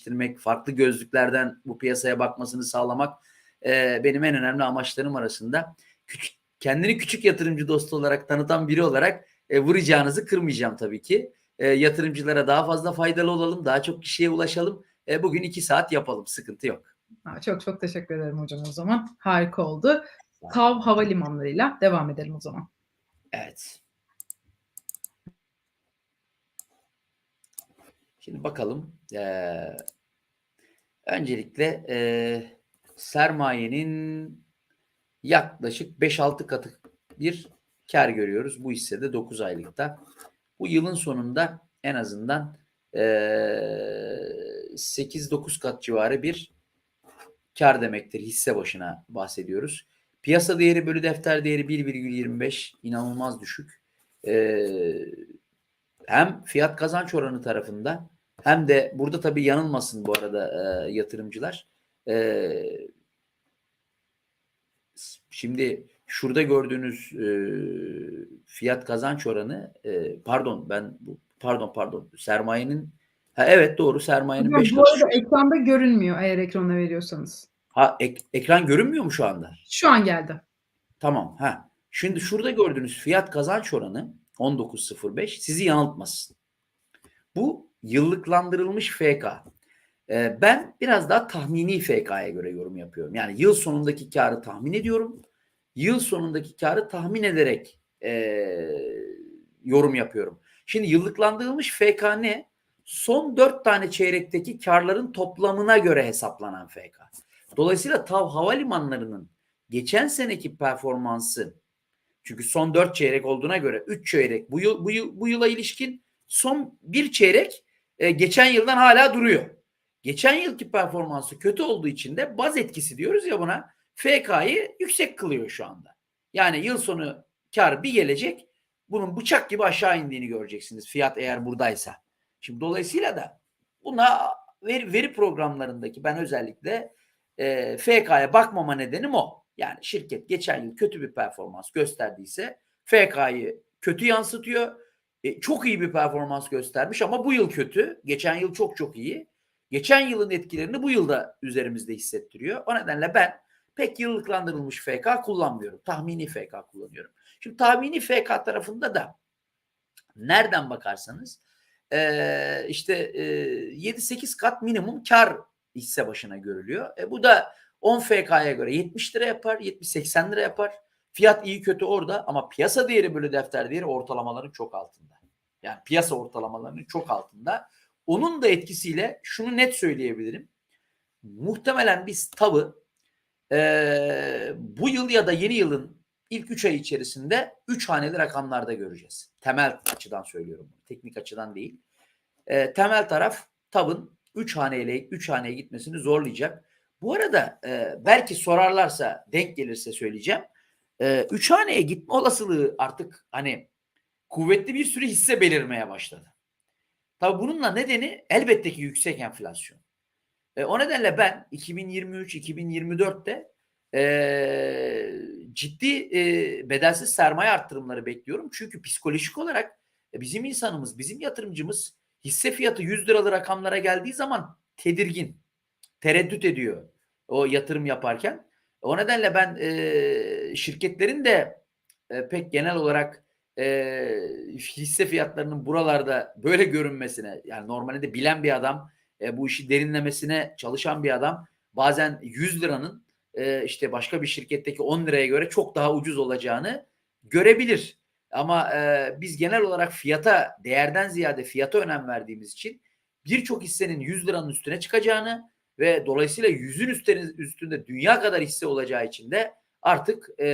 geliştirmek, farklı gözlüklerden bu piyasaya bakmasını sağlamak e, benim en önemli amaçlarım arasında. Küçük, kendini küçük yatırımcı dostu olarak tanıtan biri olarak e, vuracağınızı kırmayacağım tabii ki. E, yatırımcılara daha fazla faydalı olalım, daha çok kişiye ulaşalım. E, bugün iki saat yapalım, sıkıntı yok. Ha, Çok çok teşekkür ederim hocam o zaman. Harika oldu. Tav Havalimanları'yla devam edelim o zaman. Evet. Şimdi bakalım. Ee, öncelikle e, sermayenin yaklaşık 5-6 katı bir kar görüyoruz. Bu hissede 9 aylıkta. Bu yılın sonunda en azından e, 8-9 kat civarı bir kar demektir. Hisse başına bahsediyoruz. Piyasa değeri bölü defter değeri 1,25 inanılmaz düşük. Ee, hem fiyat kazanç oranı tarafında hem de burada tabii yanılmasın bu arada e, yatırımcılar. Ee, şimdi şurada gördüğünüz e, fiyat kazanç oranı e, pardon ben bu pardon pardon sermayenin ha, evet doğru sermayenin Hocam, 5 bu arada ekranda görünmüyor eğer ekrana veriyorsanız. ha, ek- ekran görünmüyor mu şu anda? Şu an geldi. Tamam. Ha. Şimdi şurada gördüğünüz fiyat kazanç oranı 19.05 sizi yanıltmasın. Bu yıllıklandırılmış FK. Ee, ben biraz daha tahmini FK'ya göre yorum yapıyorum. Yani yıl sonundaki karı tahmin ediyorum. Yıl sonundaki karı tahmin ederek ee, yorum yapıyorum. Şimdi yıllıklandırılmış FK ne? Son dört tane çeyrekteki karların toplamına göre hesaplanan FK. Dolayısıyla TAV havalimanlarının geçen seneki performansı çünkü son 4 çeyrek olduğuna göre 3 çeyrek bu yıl bu yıl bu yıla ilişkin son bir çeyrek e, geçen yıldan hala duruyor. Geçen yılki performansı kötü olduğu için de baz etkisi diyoruz ya buna. FK'yı yüksek kılıyor şu anda. Yani yıl sonu kar bir gelecek. Bunun bıçak gibi aşağı indiğini göreceksiniz fiyat eğer buradaysa. Şimdi dolayısıyla da buna veri, veri programlarındaki ben özellikle e, FK'ya bakmama nedenim o. Yani şirket geçen yıl kötü bir performans gösterdiyse FK'yı kötü yansıtıyor. E, çok iyi bir performans göstermiş ama bu yıl kötü. Geçen yıl çok çok iyi. Geçen yılın etkilerini bu yılda üzerimizde hissettiriyor. O nedenle ben pek yıllıklandırılmış FK kullanmıyorum. Tahmini FK kullanıyorum. Şimdi tahmini FK tarafında da nereden bakarsanız e, işte e, 7-8 kat minimum kar hisse başına görülüyor. E, bu da 10 FK'ya göre 70 lira yapar, 70-80 lira yapar. Fiyat iyi kötü orada ama piyasa değeri bölü defter değeri ortalamaların çok altında. Yani piyasa ortalamalarının çok altında. Onun da etkisiyle şunu net söyleyebilirim. Muhtemelen biz tavı e, bu yıl ya da yeni yılın ilk 3 ay içerisinde 3 haneli rakamlarda göreceğiz. Temel açıdan söylüyorum. Teknik açıdan değil. E, temel taraf tavın 3 haneyle 3 haneye gitmesini zorlayacak. Bu arada e, belki sorarlarsa denk gelirse söyleyeceğim. E, üç gitme olasılığı artık hani kuvvetli bir sürü hisse belirmeye başladı. Tabii bununla nedeni elbette ki yüksek enflasyon. E, o nedenle ben 2023-2024'te e, ciddi e, bedelsiz sermaye arttırımları bekliyorum. Çünkü psikolojik olarak e, bizim insanımız, bizim yatırımcımız hisse fiyatı 100 liralı rakamlara geldiği zaman tedirgin tereddüt ediyor o yatırım yaparken. O nedenle ben e, şirketlerin de e, pek genel olarak e, hisse fiyatlarının buralarda böyle görünmesine yani normalde de bilen bir adam e, bu işi derinlemesine çalışan bir adam bazen 100 liranın e, işte başka bir şirketteki 10 liraya göre çok daha ucuz olacağını görebilir. Ama e, biz genel olarak fiyata değerden ziyade fiyata önem verdiğimiz için birçok hissenin 100 liranın üstüne çıkacağını ve dolayısıyla yüzün üstünde, üstünde dünya kadar hisse olacağı için de artık e,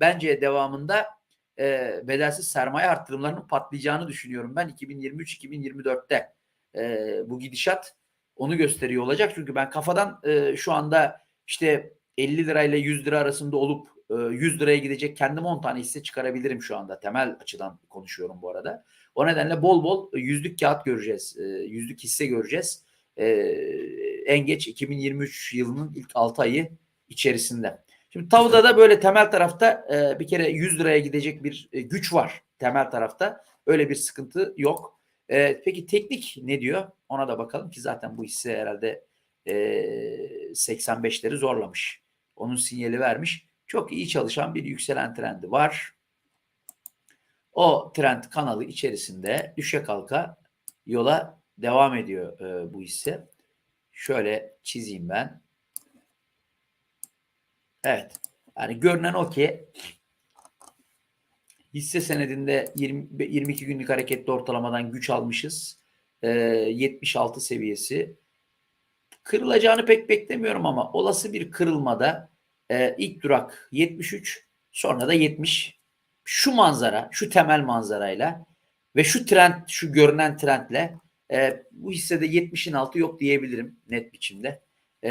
bence devamında e, bedelsiz sermaye arttırımlarının patlayacağını düşünüyorum ben 2023-2024'te e, bu gidişat onu gösteriyor olacak. Çünkü ben kafadan e, şu anda işte 50 lirayla 100 lira arasında olup e, 100 liraya gidecek kendim 10 tane hisse çıkarabilirim şu anda. Temel açıdan konuşuyorum bu arada. O nedenle bol bol yüzlük kağıt göreceğiz yüzlük hisse göreceğiz e, en geç 2023 yılının ilk 6 ayı içerisinde. Şimdi Tav'da da böyle temel tarafta e, bir kere 100 liraya gidecek bir e, güç var temel tarafta. Öyle bir sıkıntı yok. E, peki teknik ne diyor? Ona da bakalım ki zaten bu hisse herhalde e, 85'leri zorlamış. Onun sinyali vermiş. Çok iyi çalışan bir yükselen trendi var. O trend kanalı içerisinde düşe kalka yola devam ediyor e, bu hisse. Şöyle çizeyim ben. Evet. Yani görünen o ki hisse senedinde 20, 22 günlük hareketli ortalamadan güç almışız. E, 76 seviyesi. Kırılacağını pek beklemiyorum ama olası bir kırılmada e, ilk durak 73 sonra da 70 şu manzara şu temel manzarayla ve şu trend şu görünen trendle e, bu hissede 70'in altı yok diyebilirim net biçimde. E,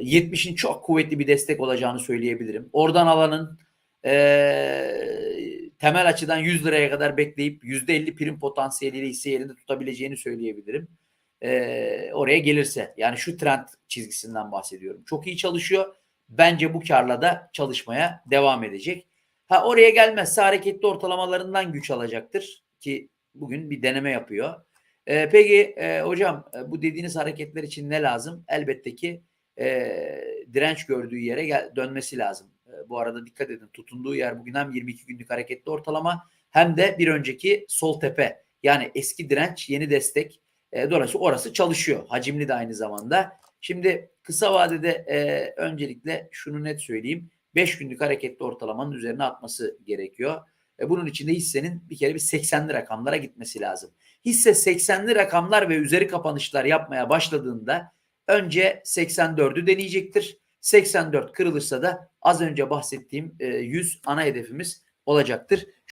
70'in çok kuvvetli bir destek olacağını söyleyebilirim. Oradan alanın e, temel açıdan 100 liraya kadar bekleyip %50 prim potansiyeliyle hisse yerinde tutabileceğini söyleyebilirim. E, oraya gelirse yani şu trend çizgisinden bahsediyorum. Çok iyi çalışıyor. Bence bu karla da çalışmaya devam edecek. Ha oraya gelmezse hareketli ortalamalarından güç alacaktır ki bugün bir deneme yapıyor. Ee, peki e, hocam e, bu dediğiniz hareketler için ne lazım? Elbette ki e, direnç gördüğü yere gel, dönmesi lazım. E, bu arada dikkat edin tutunduğu yer bugün hem 22 günlük hareketli ortalama hem de bir önceki sol tepe. Yani eski direnç yeni destek. E, dolayısıyla orası çalışıyor. Hacimli de aynı zamanda. Şimdi kısa vadede e, öncelikle şunu net söyleyeyim. 5 günlük hareketli ortalamanın üzerine atması gerekiyor. E, bunun için de hissenin bir kere bir 80'li rakamlara gitmesi lazım. Hisse 80'li rakamlar ve üzeri kapanışlar yapmaya başladığında önce 84'ü deneyecektir. 84 kırılırsa da az önce bahsettiğim e, 100 ana hedefimiz olacaktır.